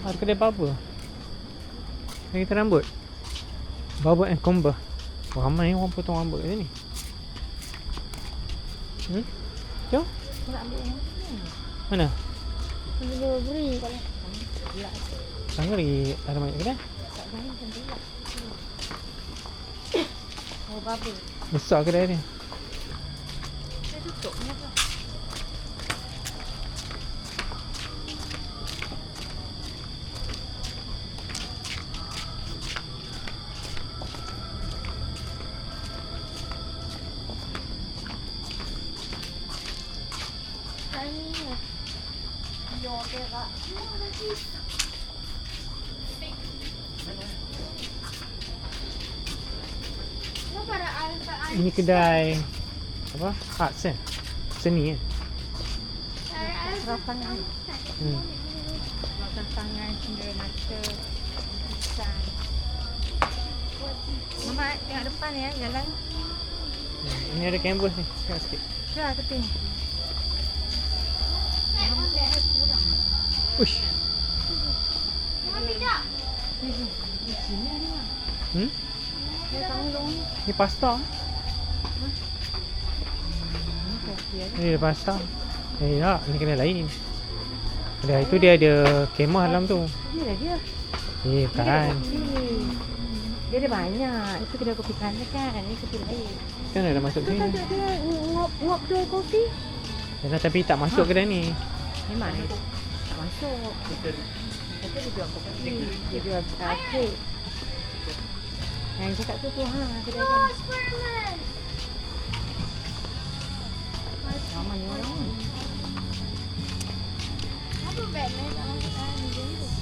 Ada kedai barber. Kedai kita rambut. Barber and comber. Oh, ramai orang potong rambut kat sini. Hmm? Jom. Nak ambil yang Mana? Dulu beri. Sana lagi ada banyak kedai. Tak lah. Oh, babi. Besar kedai ni. Saya tutup ni Ini kedai apa? Arts eh? Seni eh? Serap tangan. Hmm. Tangan, cendera mata. Muhammad, tengok depan ya, jalan. Hmm. Ini ada canvas ni. Tengok sikit. Dah, keting. Uish. Hmm? Dia tanggung ni. Ni pasta. Ni kopi ada. Ada pasta. Eh tak, ni kedai lain. Kedai tu dia ada kemah dalam tu. Ni lah dia. Eh, ada bukan. Dia ada banyak. Itu kedai kopi kanan kan. Ni kopi lain. Mana dah masuk sini? tajuk dia nguap nguap jual kopi. Dah, tapi tak masuk kedai ni. Memang dia tak masuk. Kata dia jual kopi. Dia jual uh, kek. Yang cakap tu tu ha kedai kan. Ramai ni orang. ni. Kedai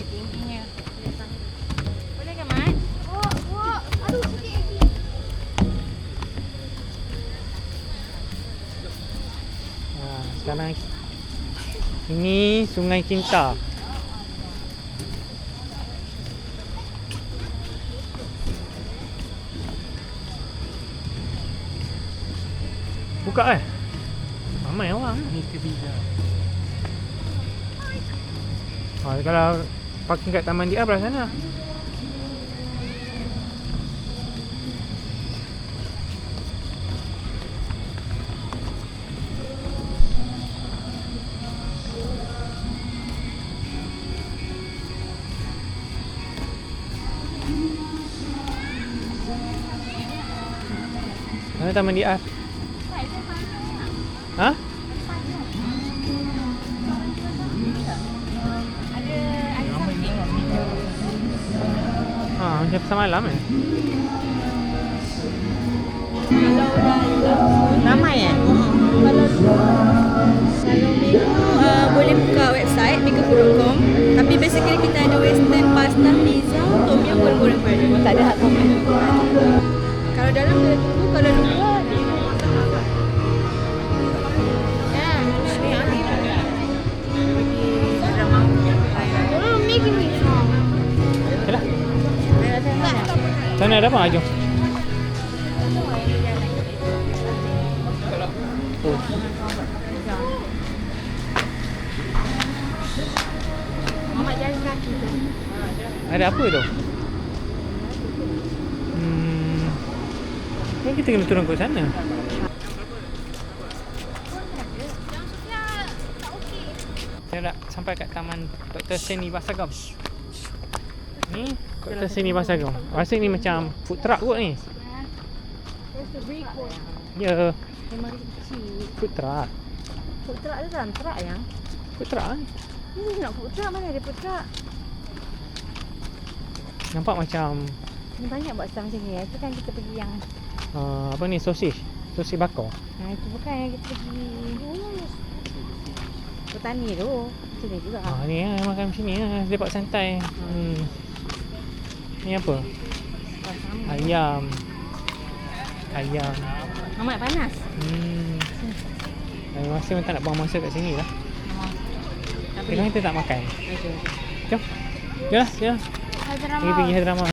Wait, tingginya. Boleh ke, Mat? Ha, sekarang ini Sungai Kinta. Buka eh? Ramai orang. Ni visa. Ha, kalau parking kat Taman Dia belah sana. Mana Taman Dia? Ha? Pasal malam eh? Ramai eh? Kalau kalau menu uh, boleh buka website makefood.com Sana ada apa? Jom. Oh. Ada apa tu? Hmm. Kan kita kena turun ke sana. Saya dah sampai kat taman Dr. Seni Basagam. Ni Dr. Seni Basagam. Rasa ni macam food truck kot ni. Ya, kecil. food truck. Food truck tu dalam truck yang. Food truck ni. Ni nak food truck mana ada food truck? Nampak macam Ni banyak buat style macam ni. Itu kan kita pergi yang uh, apa ni sosis. Sosis bakar. Ha, itu bukan yang kita pergi Petani tu Macam ni juga Ah ni lah makan macam ni lah. Lepak santai. Hmm. Ni apa? Ayam. ayam. Mamat panas. Hmm. Masa memang tak nak buang masa kat sini lah. Tapi Sekarang kita tak makan. Okay. Jom. Jom jom. Pergi pergi Hadramaut.